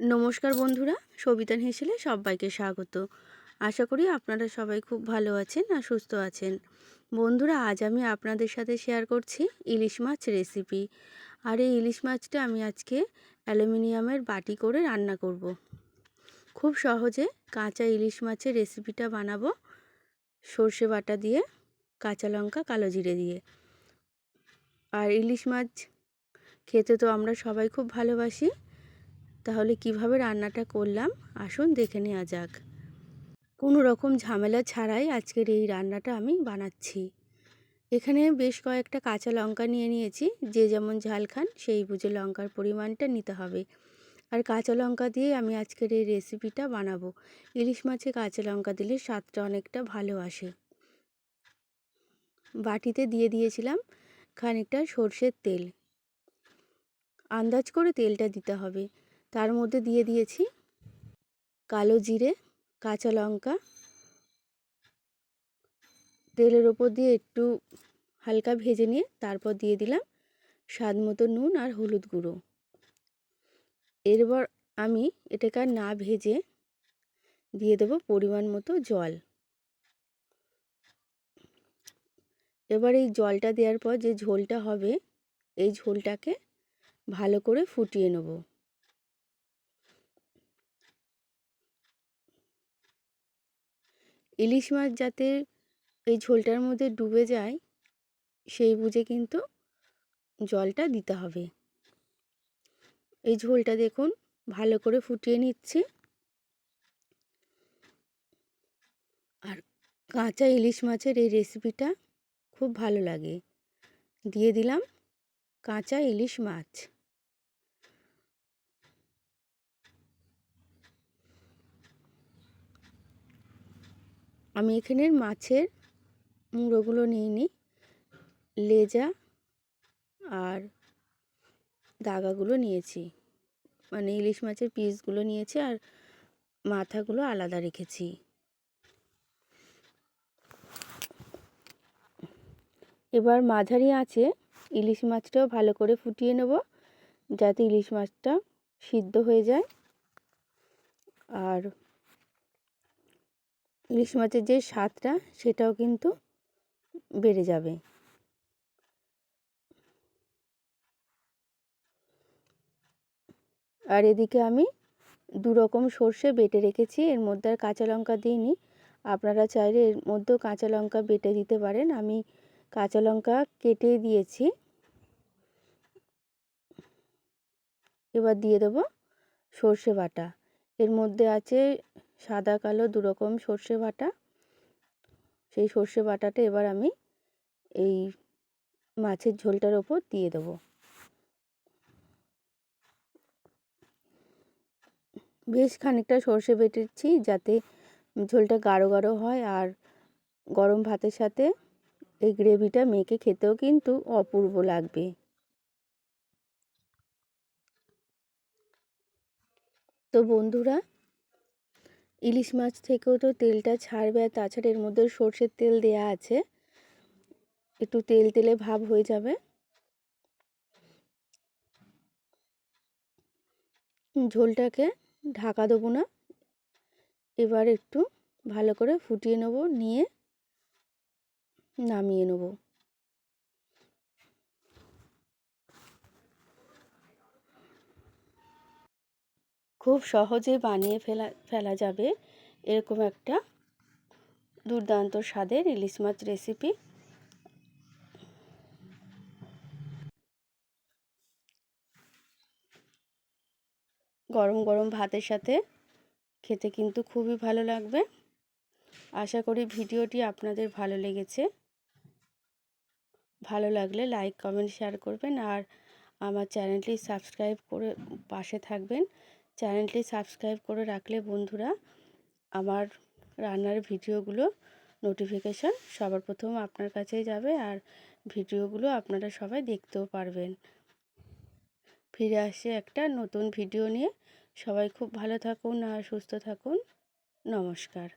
নমস্কার বন্ধুরা সবিতান হেসেলে সবাইকে স্বাগত। আশা করি আপনারা সবাই খুব ভালো আছেন আর সুস্থ আছেন। বন্ধুরা, আজ আমি আপনাদের সাথে শেয়ার করছি ইলিশ মাছ রেসিপি আর এই ইলিশ মাছটা আমি আজকে অ্যালুমিনিয়ামের বাটি করে রান্না করব। খুব সহজে কাঁচা ইলিশ মাছের রেসিপিটা বানাবো। সর্ষে বাটা দিয়ে, কাঁচা লঙ্কা, কালো জিরে দিয়ে। আর ইলিশ মাছ খেতে তো আমরা সবাই খুব ভালোবাসি। তাহলে কীভাবে রান্নাটা করলাম? আসুন দেখে নেওয়া যাক। কোনো রকম ঝামেলা ছাড়াই আজকের এই রান্নাটা আমি বানাচ্ছি। এখানে বেশ কয়েকটা কাঁচা লঙ্কা নিয়ে নিয়েছি। যে যেমন ঝাল খান, সেই বুঝে লঙ্কার পরিমাণটা নিতে হবে। আর কাঁচা লঙ্কা দিয়ে আমি আজকের এই রেসিপিটা বানাবো। ইলিশ মাছে কাঁচা লঙ্কা দিলে স্বাদটা অনেকটা ভালো আসে। বাটিতে দিয়ে দিয়েছিলাম খানিকটা সর্ষের তেল। আন্দাজ করে তেলটা দিতে হবে। তার মধ্যে দিয়ে দিয়েছি কালো জিরে, কাঁচা লঙ্কা। তেলের ওপর দিয়ে একটু হালকা ভেজে নিয়ে তারপর দিয়ে দিলাম স্বাদ মতো নুন আর হলুদ গুঁড়ো। এরপর আমি এটাকে আর না ভেজে দিয়ে দেবো পরিমাণ মতো জল। এবার এই জলটা দেওয়ার পর যে ঝোলটা হবে, এই ঝোলটাকে ভালো করে ফুটিয়ে নেব। ইলিশ মাছ যাতে এই ঝোলটার মধ্যে ডুবে যায়, সেই বুঝে কিন্তু জলটা দিতে হবে। এই ঝোলটা দেখুন, ভালো করে ফুটিয়ে নিচ্ছি। আর কাঁচা ইলিশ মাছের এই রেসিপিটা খুব ভালো লাগে। দিয়ে দিলাম কাঁচা ইলিশ মাছ। আমি এখানের মাছের মুড়োগুলো নিয়ে নিই, লেজা আর দাগাগুলো নিয়েছি। মানে ইলিশ মাছের পিসগুলো নিয়েছি আর মাথাগুলো আলাদা রেখেছি। এবার মাঝারি আছে ইলিশ মাছটাও ভালো করে ফুটিয়ে নেব, যাতে ইলিশ মাছটা সিদ্ধ হয়ে যায়। আর ইলিশ মাছের যে স্বাদটা, সেটাও কিন্তু বেড়ে যাবে। আর এদিকে আমি দু রকম সর্ষে বেটে রেখেছি, এর মধ্যে আর কাঁচা লঙ্কা দিইনি। আপনারা চাইলে এর মধ্যেও কাঁচা লঙ্কা বেটে দিতে পারেন। আমি কাঁচা লঙ্কা কেটে দিয়েছি। এবার দিয়ে দেবো সর্ষে বাটা। এর মধ্যে আছে সাদা, কালো দুরকম সর্ষে বাটা। সেই সর্ষে বাটাটা এবার আমি এই মাছের ঝোলটার ওপর দিয়ে দেবো। বেশ খানিকটা সর্ষে বেটেছি যাতে ঝোলটা গাঢ় গাঢ় হয় আর গরম ভাতের সাথে এই গ্রেভিটা মেখে খেতেও কিন্তু অপূর্ব লাগবে। তো বন্ধুরা ইলিশ মাছ থেকেও তো তেলটা ছাড়বে আর তাছাড়া এর মধ্যে সর্ষের তেল দেয়া আছে। একটু তেল তেলে ভাব হয়ে যাবে। ঝোলটাকে ঢাকা দেবো না। এবার একটু ভালো করে ফুটিয়ে নেব, নিয়ে নামিয়ে নেব। খুব সহজে বানিয়ে ফেলা ফেলা যাবে এরকম একটা দুর্দান্ত স্বাদের ইলিশ মাছ রেসিপি গরম গরম ভাতের সাথে খেতে কিন্তু খুবই ভালো লাগবে। আশা করি ভিডিওটি আপনাদের ভালো লেগেছে। ভালো লাগলে লাইক কমেন্ট শেয়ার করবেন আর আমার চ্যানেলটি সাবস্ক্রাইব করে পাশে থাকবেন। চ্যানেলটি সাবস্ক্রাইব করে রাখলে বন্ধুরা, আমার রান্নার ভিডিওগুলো নোটিফিকেশান সবার প্রথম আপনার কাছেই যাবে আর ভিডিওগুলো আপনারা সবাই দেখতেও পারবেন। ফিরে আসে একটা নতুন ভিডিও নিয়ে। সবাই খুব ভালো থাকুন আর সুস্থ থাকুন। নমস্কার।